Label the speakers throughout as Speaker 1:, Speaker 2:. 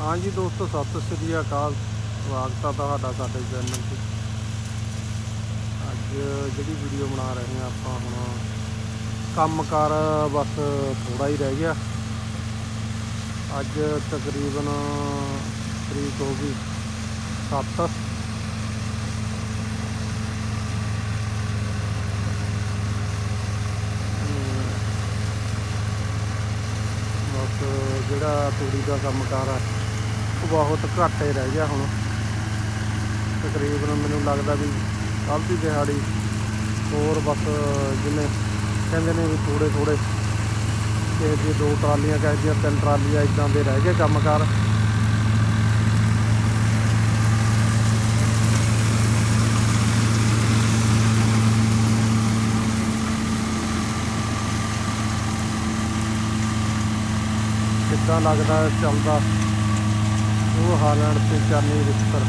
Speaker 1: ਹਾਂਜੀ ਦੋਸਤੋ, ਸਤਿ ਸ੍ਰੀ ਅਕਾਲ। ਸਵਾਗਤ ਹੈ ਤੁਹਾਡਾ ਸਾਡੇ ਚੈਨਲ ਤੇ। ਅੱਜ ਜਿਹੜੀ ਵੀਡੀਓ ਬਣਾ ਰਹੇ ਹਾਂ ਆਪਾਂ ਹੁਣ, ਕੰਮਕਾਰ ਬਸ ਥੋੜਾ ਹੀ ਰਹਿ ਗਿਆ। ਅੱਜ ਤਕਰੀਬਨ ਤਰੀਕ ਹੋ ਗਈ 7 ਬਸ ਜਿਹੜਾ ਤੂੜੀ ਦਾ ਕੰਮਕਾਰ ਆ ਬਹੁਤ ਘੱਟ ਹੀ ਰਹਿ ਗਿਆ ਹੁਣ। ਤਕਰੀਬਨ ਮੈਨੂੰ ਲੱਗਦਾ ਵੀ ਕੱਲ੍ਹ ਦੀ ਦਿਹਾੜੀ ਹੋਰ ਬਸ ਜਿਵੇਂ ਕਹਿੰਦੇ ਨੇ ਵੀ ਥੋੜੇ ਥੋੜੇ ਕਿਸੇ ਦੀ ਦੋ ਟਰਾਲੀਆਂ ਕਿਸੇ ਦੀਆਂ, ਤਿੰਨ ਟਰਾਲੀਆਂ ਇਦਾਂ ਦੇ ਰਹਿ ਗਏ ਕੰਮਕਾਰ। ਕਿੱਦਾਂ ਲੱਗਦਾ ਚੱਲਦਾ? ਉਹ ਹਾਲੈਂਡ ਤੇ ਚਾਨੀ ਰਿਸ਼ਤਰ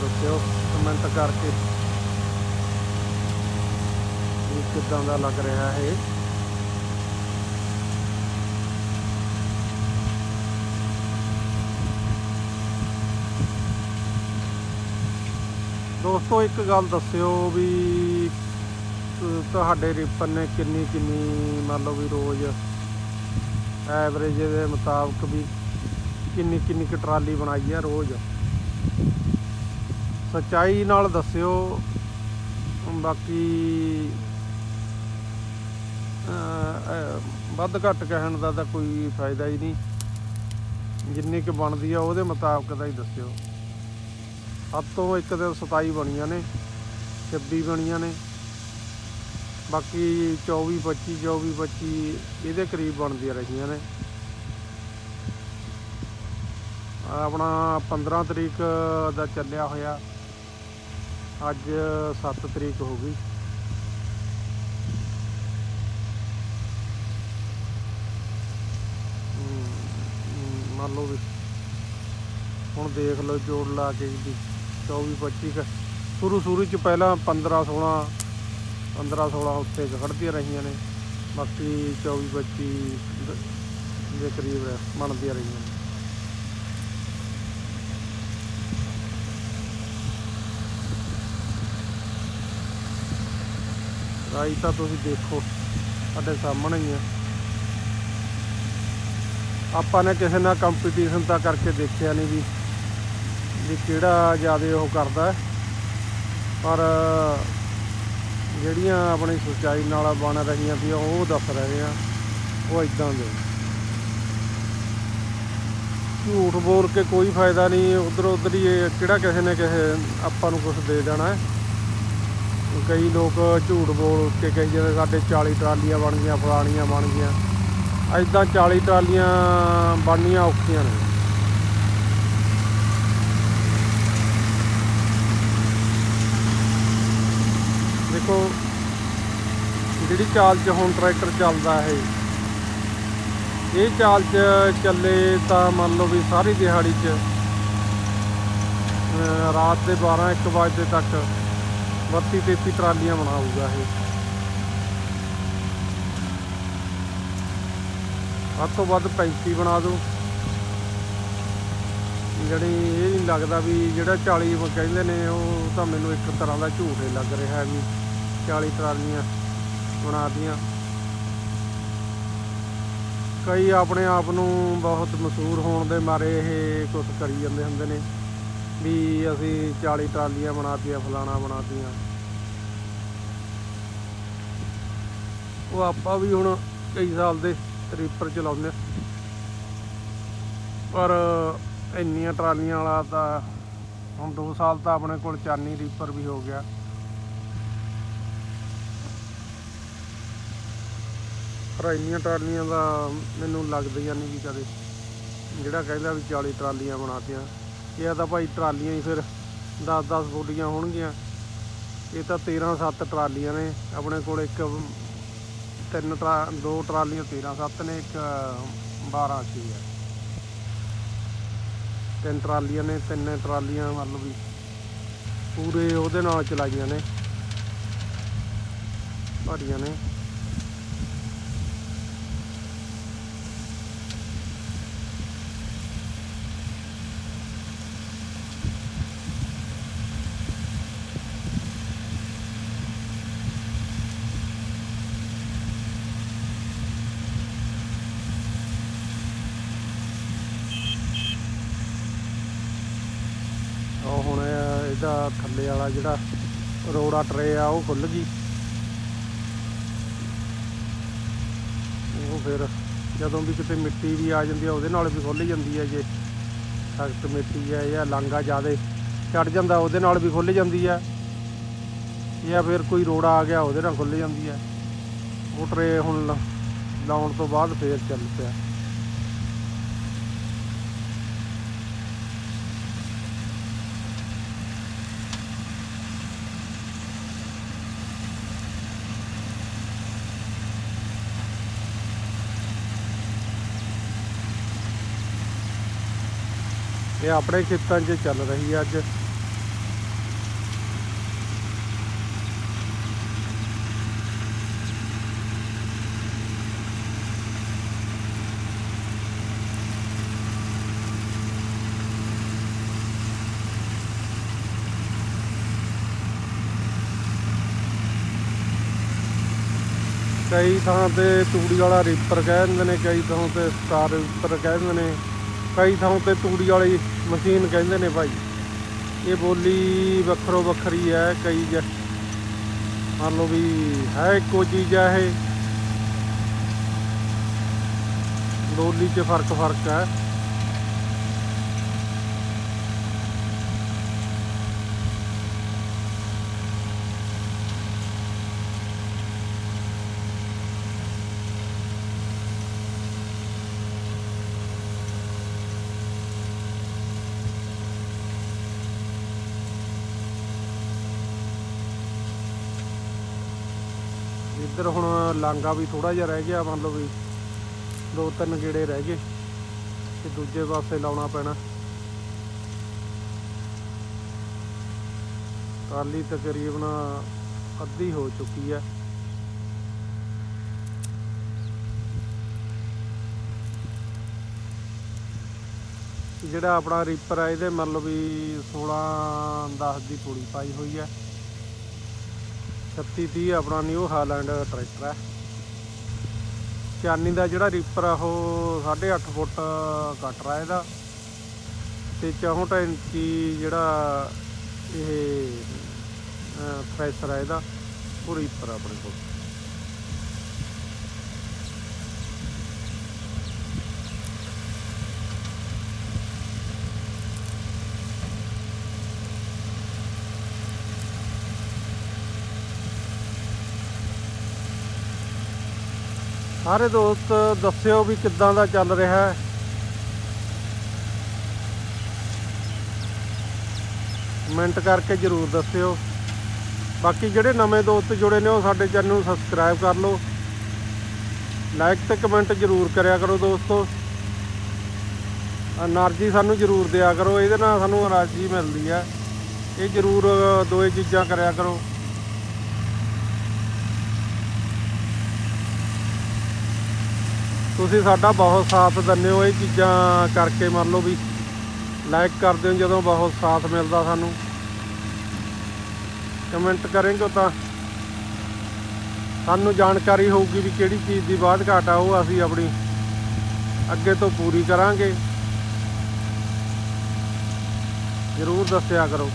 Speaker 1: ਦੱਸਿਓ ਕਮੈਂਟ ਕਰਕੇ। ਵੀ ਕਿੱਦਾਂ ਦਾ ਲੱਗ ਰਿਹਾ ਇਹ? ਦੋਸਤੋ, ਇੱਕ ਗੱਲ ਦੱਸਿਓ ਵੀ ਤੁਹਾਡੇ ਰੀਪਰ ਨੇ ਕਿੰਨੀ ਕਿੰਨੀ ਮੰਨ ਲਓ ਵੀ ਰੋਜ਼ ਐਵਰੇਜ ਦੇ ਮੁਤਾਬਕ ਵੀ ਕਿੰਨੀ ਕਿੰਨੀ ਕੁ ਟਰਾਲੀ ਬਣਾਈ ਆ ਰੋਜ਼? ਸੱਚਾਈ ਨਾਲ ਦੱਸਿਓ। ਬਾਕੀ ਵੱਧ ਘੱਟ ਕਹਿਣ ਦਾ ਤਾਂ ਕੋਈ ਫਾਇਦਾ ਹੀ ਨਹੀਂ। ਜਿੰਨੀ ਕੁ ਬਣਦੀ ਆ ਉਹਦੇ ਮੁਤਾਬਕ ਦਾ ਹੀ ਦੱਸਿਓ। ਹੱਦ ਤੋਂ ਇੱਕ ਦਿਨ 27 ਬਣੀਆਂ ਨੇ 26 ਬਣੀਆਂ ਨੇ। ਬਾਕੀ 24 25 24 25 ਇਹਦੇ ਕਰੀਬ ਬਣਦੀਆਂ ਰਹੀਆਂ ਨੇ। ਆਪਣਾ 15 ਤਰੀਕ ਦਾ ਚੱਲਿਆ ਹੋਇਆ। ਅੱਜ 7 ਤਰੀਕ ਹੋ ਗਈ। ਮੰਨ ਲਓ ਵੀ ਹੁਣ ਦੇਖ ਲਓ ਜੋੜ ਲਾ ਕੇ ਵੀ 24 25 ਕ ਸ਼ੁਰੂ ਸ਼ੁਰੂ ਚ ਪਹਿਲਾਂ 15 16 15 16 ਉੱਤੇ ਖੜਦੀਆਂ ਰਹੀਆਂ ਨੇ, ਬਾਕੀ 24 25 ਦੇ ਕਰੀਬ ਬਣਦੀਆਂ ਰਹੀਆਂ ਨੇ। ਰਾਈ ਤਾਂ ਤੁਸੀਂ ਦੇਖੋ, ਸਾਡੇ ਸਾਹਮਣੇ ਹੀ ਆ। ਆਪਾਂ ਨੇ ਕਿਸੇ ਨਾਲ ਕੰਪੀਟੀਸ਼ਨ ਤਾਂ ਕਰਕੇ ਦੇਖਿਆ ਨਹੀਂ ਵੀ ਵੀ ਕਿਹੜਾ ਜ਼ਿਆਦਾ ਉਹ ਕਰਦਾ। ਪਰ ਜਿਹੜੀਆਂ ਆਪਣੀ ਸੱਚਾਈ ਨਾਲ ਬਣ ਰਹੀਆਂ ਸੀ, ਉਹ ਦੱਸ ਰਹੇ ਆ। ਉਹ ਇਦਾਂ ਦੇ। ਝੂਠ ਬੋਲ ਕੇ ਕੋਈ ਫਾਇਦਾ ਨਹੀਂ, ਉਧਰ ਉਧਰ ਹੀ ਕਿਹੜਾ ਕਿਸੇ ਨੇ ਕਿਸੇ ਆਪਾਂ ਨੂੰ ਕੁਝ ਦੇ ਦੇਣਾ ਹੈ। ਕਈ ਲੋਕ ਝੂਠ ਬੋਲ ਕੇ ਕਹੀ ਜਾਂਦੇ, ਸਾਡੇ 40 ਟਰਾਲੀਆਂ ਬਣ ਗਈਆਂ, ਫਲਾਣੀਆਂ ਬਣ ਗਈਆਂ। ਐਦਾਂ 40 ਟਰਾਲੀਆਂ ਬਣਨੀਆਂ ਔਖੀਆਂ ਨੇ। ਦੇਖੋ, ਜਿਹੜੀ ਚਾਲ 'ਚ ਹੁਣ ਟਰੈਕਟਰ ਚੱਲਦਾ ਹੈ, ਇਹ ਚਾਲ 'ਚ ਚੱਲੇ ਤਾਂ ਮੰਨ ਲਓ ਵੀ ਸਾਰੀ ਦਿਹਾੜੀ 'ਚ ਰਾਤ ਦੇ 12 1 ਵਜੇ ਤੱਕ 32 33 ਟਰਾਲੀਆਂ ਬਣਾਊਗਾ ਇਹ। ਵੱਧ ਤੋਂ ਵੱਧ 35 ਬਣਾ ਦੋ ਜਿਹੜੀ ਇਹ ਨਹੀਂ ਲੱਗਦਾ ਵੀ ਜਿਹੜਾ 40 ਕਹਿੰਦੇ ਨੇ, ਉਹ ਤਾਂ ਮੈਨੂੰ ਇੱਕ ਤਰ੍ਹਾਂ ਦਾ ਝੂਠ ਹੀ ਲੱਗ ਰਿਹਾ ਵੀ 40 ਟਰਾਲੀਆਂ ਬਣਾਤੀਆਂ ਕਈ ਆਪਣੇ ਆਪ ਨੂੰ ਬਹੁਤ ਮਸ਼ਹੂਰ ਹੋਣ ਦੇ ਮਾਰੇ ਇਹ ਕੁਝ ਕਰੀ ਜਾਂਦੇ ਹੁੰਦੇ ਨੇ ਵੀ ਅਸੀਂ 40 ਟਰਾਲੀਆਂ ਬਣਾਤੀਆਂ ਫਲਾਣਾ ਬਣਾਤੀਆਂ ਉਹ ਆਪਾਂ ਵੀ ਹੁਣ ਕਈ ਸਾਲ ਦੇ ਰੀਪਰ ਚਲਾਉਂਦੇ ਪਰ ਇੰਨੀਆਂ ਟਰਾਲੀਆਂ ਵਾਲਾ ਤਾਂ ਹੁਣ 2 ਸਾਲ ਤਾਂ ਆਪਣੇ ਕੋਲ ਚਾਨੀ ਰੀਪਰ ਵੀ ਹੋ ਗਿਆ। ਪਰ ਇੰਨੀਆਂ ਟਰਾਲੀਆਂ ਦਾ ਮੈਨੂੰ ਲੱਗਦੀਆਂ ਨਹੀਂ ਵੀ ਕਦੇ। ਜਿਹੜਾ ਕਹਿੰਦਾ ਵੀ 40 ਟਰਾਲੀਆਂ ਬਣਾਤੀਆਂ, ਇਹ ਤਾਂ ਭਾਈ ਟਰਾਲੀਆਂ ਹੀ ਫਿਰ 10-10 ਫੁੱਟੀਆਂ ਹੋਣਗੀਆਂ। ਇਹ ਤਾਂ 13-7 ਟਰਾਲੀਆਂ ਨੇ, ਆਪਣੇ ਕੋਲ ਇੱਕ ਤਿੰਨ ਟਰਾ, ਦੋ ਟਰਾਲੀਆਂ 13-7 ਨੇ, ਇੱਕ 12-6 ਹੈ ਤਿੰਨ ਟਰਾਲੀਆਂ ਨੇ, ਤਿੰਨ ਟਰਾਲੀਆਂ ਮਤਲਬ ਵੀ ਪੂਰੇ ਉਹਦੇ ਨਾਲ ਚਲਾਈਆਂ ਨੇ। ਭਾਰੀਆਂ ਨੇ। ਹੁਣ ਇਹਦਾ ਥੱਲੇ ਵਾਲਾ ਜਿਹੜਾ ਰੋੜਾ ਟਰੇ ਆ, ਉਹ ਖੁੱਲ ਗਈ। ਉਹ ਫਿਰ ਜਦੋਂ ਵੀ ਕਿਤੇ ਮਿੱਟੀ ਵੀ ਆ ਜਾਂਦੀ ਆ, ਉਹਦੇ ਨਾਲ ਵੀ ਖੁੱਲ ਜਾਂਦੀ ਹੈ ਜੇ। ਸਖਤ ਮਿੱਟੀ ਹੈ ਜਾਂ ਲਾਂਗਾ ਜ਼ਿਆਦੇ ਚੜ ਜਾਂਦਾ, ਉਹਦੇ ਨਾਲ ਵੀ ਖੁੱਲ ਜਾਂਦੀ ਹੈ ਜਾਂ ਫਿਰ ਕੋਈ ਰੋੜਾ ਆ ਗਿਆ, ਉਹਦੇ ਨਾਲ ਖੁੱਲ ਜਾਂਦੀ ਹੈ ਉਹ ਟਰੇ ਹੁਣ ਲਾ- ਲਾਉਣ ਤੋਂ ਬਾਅਦ ਫੇਰ ਚੱਲ ਪਿਆ। ਇਹ ਆਪਣੇ ਖੇਤਾਂ 'ਚ ਚੱਲ ਰਹੀ ਹੈ ਅੱਜ। ਕਈ ਥਾਂ ਤੇ ਤੂੜੀ ਵਾਲਾ ਰੀਪਰ ਕਹਿ ਦਿੰਦੇ ਨੇ, ਕਈ ਥਾਂ ਤੇ ਸਟਾਰ ਰੀਪਰ ਕਹਿ ਦਿੰਦੇ ਨੇ। ਕਈ ਥਾਂ ਤੇ ਤੂੜੀ ਵਾਲੀ ਮਸ਼ੀਨ ਕਹਿੰਦੇ ਨੇ ਭਾਈ। ਇਹ ਬੋਲੀ ਵੱਖਰੋ ਵੱਖਰੀ ਹੈ, ਕਈ ਜ ਮੰਨ ਲਓ ਵੀ ਹੈ ਇੱਕੋ ਚੀਜ਼ ਹੈ ਇਹ। ਬੋਲੀ 'ਚ ਫ਼ਰਕ ਫ਼ਰਕ ਹੈ। ਇੱਧਰ ਹੁਣ ਲਾਂਗਾ ਵੀ ਥੋੜਾ ਜਿਹਾ ਰਹਿ ਗਿਆ, ਮੰਨ ਲਓ ਵੀ ਦੋ ਤਿੰਨ ਗੇੜੇ ਰਹਿ ਗਏ ਤੇ ਦੂਜੇ ਪਾਸੇ ਲਾਉਣਾ ਪੈਣਾ। ਟਰਾਲੀ ਤਕਰੀਬਨ ਅੱਧੀ ਹੋ ਚੁੱਕੀ ਹੈ। ਜਿਹੜਾ ਆਪਣਾ ਰੀਪਰ ਹੈ ਇਹਦੇ ਮਤਲਬ ਵੀ 16 10 ਦੀ ਪੂੜੀ ਪਾਈ ਹੋਈ ਹੈ। 36 30 ਆਪਣਾ ਨਿਊ ਹਾਲੈਂਡ ਟਰੈਕਟਰ ਹੈ। ਚਾਨੀ ਦਾ ਜਿਹੜਾ ਰੀਪਰ ਆ, ਉਹ 8.5 ਫੁੱਟ ਕੱਟ ਰਾ ਇਹਦਾ। ਤੇ 64 ਇੰਚੀ ਜਿਹੜਾ ਇਹ ਥ੍ਰੈਸ਼ਰ ਹੈ ਇਹਦਾ, ਉਹ ਰੀਪਰ ਆ ਆਪਣੇ ਕੋਲ। ਸਾਰੇ ਦੋਸਤ, ਦੱਸਿਓ ਵੀ ਕਿੱਦਾਂ ਦਾ ਚੱਲ ਰਿਹਾ ਹੈ। ਕਮੈਂਟ ਕਰਕੇ ਜਰੂਰ ਦੱਸਿਓ। ਬਾਕੀ ਜਿਹੜੇ ਨਵੇਂ ਦੋਸਤ ਜੁੜੇ ਨੇ, ਉਹ ਸਾਡੇ ਚੈਨਲ ਨੂੰ ਸਬਸਕ੍ਰਾਈਬ ਕਰ ਲਓ। ਲਾਈਕ ਤੇ ਕਮੈਂਟ ਜਰੂਰ ਕਰਿਆ ਕਰੋ ਦੋਸਤੋ। એનર્ਜੀ ਸਾਨੂੰ ਜਰੂਰ ਦਿਆ ਕਰੋ, ਇਹਦੇ ਨਾਲ ਸਾਨੂੰ એનર્ਜੀ ਮਿਲਦੀ ਆ ਇਹ ਜਰੂਰ ਦੋਏ ਚੀਜ਼ਾਂ ਕਰਿਆ ਕਰੋ। ਤੁਸੀਂ ਸਾਡਾ ਬਹੁਤ ਸਾਥ ਦਿੰਦੇ ਹੋ ਇਹ ਚੀਜ਼ਾਂ ਕਰਕੇ ਮੰਨ ਲਓ ਵੀ ਲਾਈਕ ਕਰਦੇ ਹੋ ਜਦੋਂ ਬਹੁਤ ਸਾਥ ਮਿਲਦਾ ਸਾਨੂੰ। ਕਮੈਂਟ ਕਰੇਂਗੇ ਤਾਂ। ਸਾਨੂੰ ਜਾਣਕਾਰੀ ਹੋਊਗੀ ਵੀ ਕਿਹੜੀ ਚੀਜ਼ ਦੀ ਬਾਤ ਘਾਟ ਆ, ਉਹ ਅਸੀਂ ਆਪਣੀ ਅੱਗੇ ਤੋਂ ਪੂਰੀ ਕਰਾਂਗੇ। ਜ਼ਰੂਰ ਦੱਸਿਆ ਕਰੋ।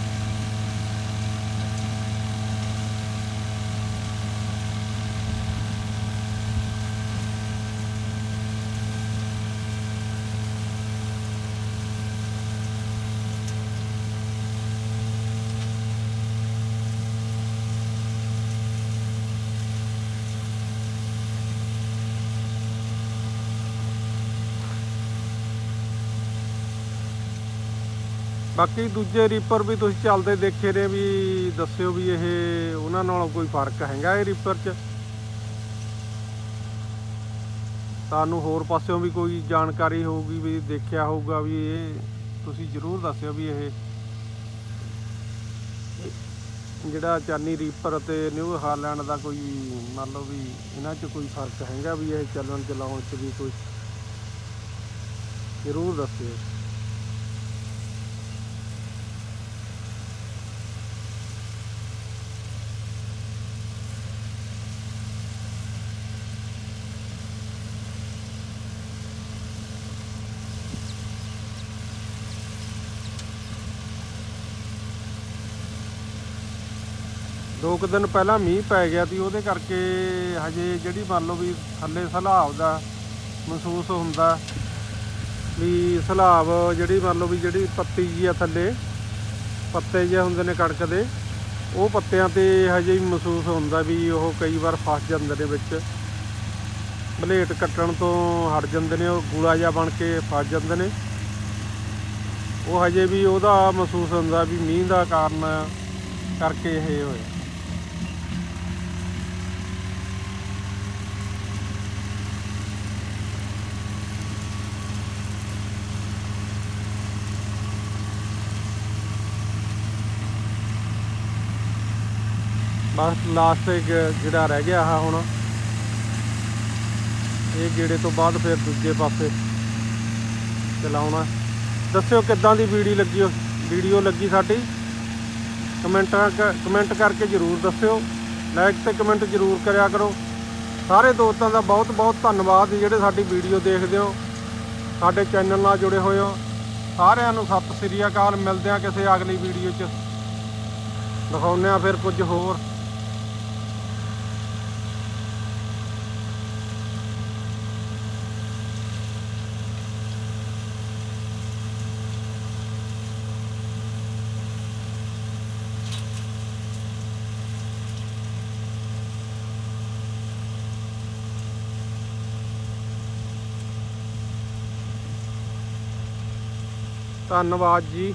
Speaker 1: ਬਾਕੀ ਦੂਜੇ ਰੀਪਰ ਵੀ ਤੁਸੀਂ ਚੱਲਦੇ ਦੇਖੇ ਨੇ ਵੀ ਦੱਸਿਓ ਵੀ ਇਹ ਉਹਨਾਂ ਨਾਲੋਂ ਕੋਈ ਫ਼ਰਕ ਹੈਗਾ ਇਹ ਰੀਪਰ 'ਚ? ਤੁਹਾਨੂੰ ਹੋਰ ਪਾਸਿਓਂ ਵੀ ਕੋਈ ਜਾਣਕਾਰੀ ਹੋਊਗੀ ਵੀ ਦੇਖਿਆ ਹੋਊਗਾ ਵੀ ਇਹ ਤੁਸੀਂ ਜ਼ਰੂਰ ਦੱਸਿਓ ਵੀ ਇਹ ਜਿਹੜਾ ਚਾਨੀ ਰੀਪਰ ਅਤੇ ਨਿਊ ਹਾਲੈਂਡ ਦਾ ਕੋਈ ਮੰਨ ਲਓ ਵੀ ਇਹਨਾਂ 'ਚ ਕੋਈ ਫ਼ਰਕ ਹੈਗਾ ਵੀ ਇਹ ਚੱਲਣ ਚਲਾਉਣ 'ਚ ਵੀ ਕੋਈ? ਜ਼ਰੂਰ ਦੱਸਿਓ। ਦੋ ਕੁ ਦਿਨ ਪਹਿਲਾਂ ਮੀਂਹ ਪੈ ਗਿਆ ਸੀ, ਉਹਦੇ ਕਰਕੇ ਹਜੇ ਜਿਹੜੀ ਮੰਨ ਲਓ ਵੀ ਥੱਲੇ ਸਲਾਬ ਦਾ ਮਹਿਸੂਸ ਹੁੰਦਾ, ਵੀ ਸਲਾਬ ਜਿਹੜੀ ਮੰਨ ਲਓ ਵੀ ਜਿਹੜੀ ਪੱਤੀ ਜੀ ਆ ਥੱਲੇ, ਪੱਤੇ ਜਿਹੇ ਹੁੰਦੇ ਨੇ ਕਣਕ ਦੇ, ਉਹ ਪੱਤਿਆਂ ਤੇ ਹਜੇ ਵੀ ਮਹਿਸੂਸ ਹੁੰਦਾ ਵੀ ਉਹ ਕਈ ਵਾਰ ਫਸ ਜਾਂਦੇ ਨੇ ਵਿੱਚ। ਬਲੇਟ ਕੱਟਣ ਤੋਂ ਹਟ ਜਾਂਦੇ ਨੇ, ਉਹ ਗੂੜਾ ਜਿਹਾ ਬਣ ਕੇ ਫਸ ਜਾਂਦੇ ਨੇ। ਉਹ ਹਜੇ ਵੀ ਉਹਦਾ ਮਹਿਸੂਸ ਹੁੰਦਾ ਵੀ ਮੀਂਹ ਦਾ ਕਾਰਨ ਕਰਕੇ ਇਹ ਹੋਇਆ। ਬਸ ਲਾਸਟ ਇੱਕ ਜਿਹੜਾ ਰਹਿ ਗਿਆ ਆ ਹੁਣ। ਇਹ ਗੇੜੇ ਤੋਂ ਬਾਅਦ ਫਿਰ ਦੂਜੇ ਪਾਸੇ ਚਲਾਉਣਾ। ਦੱਸਿਓ ਕਿੱਦਾਂ ਦੀ ਵੀਡੀਓ ਲੱਗੀ ਵੀਡੀਓ ਲੱਗੀ ਸਾਡੀ? ਕਮੈਂਟਾਂ ਕ- ਕਮੈਂਟ ਕਰਕੇ ਜਰੂਰ ਦੱਸਿਓ। ਲਾਈਕ ਤੇ ਕਮੈਂਟ ਜਰੂਰ ਕਰਿਆ ਕਰੋ। ਸਾਰੇ ਦੋਸਤਾਂ ਦਾ ਬਹੁਤ ਬਹੁਤ ਧੰਨਵਾਦ ਜਿਹੜੇ ਸਾਡੀ ਵੀਡੀਓ ਦੇਖਦੇ ਹੋ। ਸਾਡੇ ਚੈਨਲ ਨਾਲ ਜੁੜੇ ਹੋਏ ਹੋ। ਸਾਰਿਆਂ ਨੂੰ ਸਤਿ ਸ੍ਰੀ ਅਕਾਲ। ਮਿਲਦੇ ਆ ਕਿਸੇ ਅਗਲੀ ਵੀਡੀਓ 'ਚ। ਦਿਖਾਉਂਦੇ ਆ ਫਿਰ ਕੁਝ ਹੋਰ। ਧੰਨਵਾਦ ਜੀ।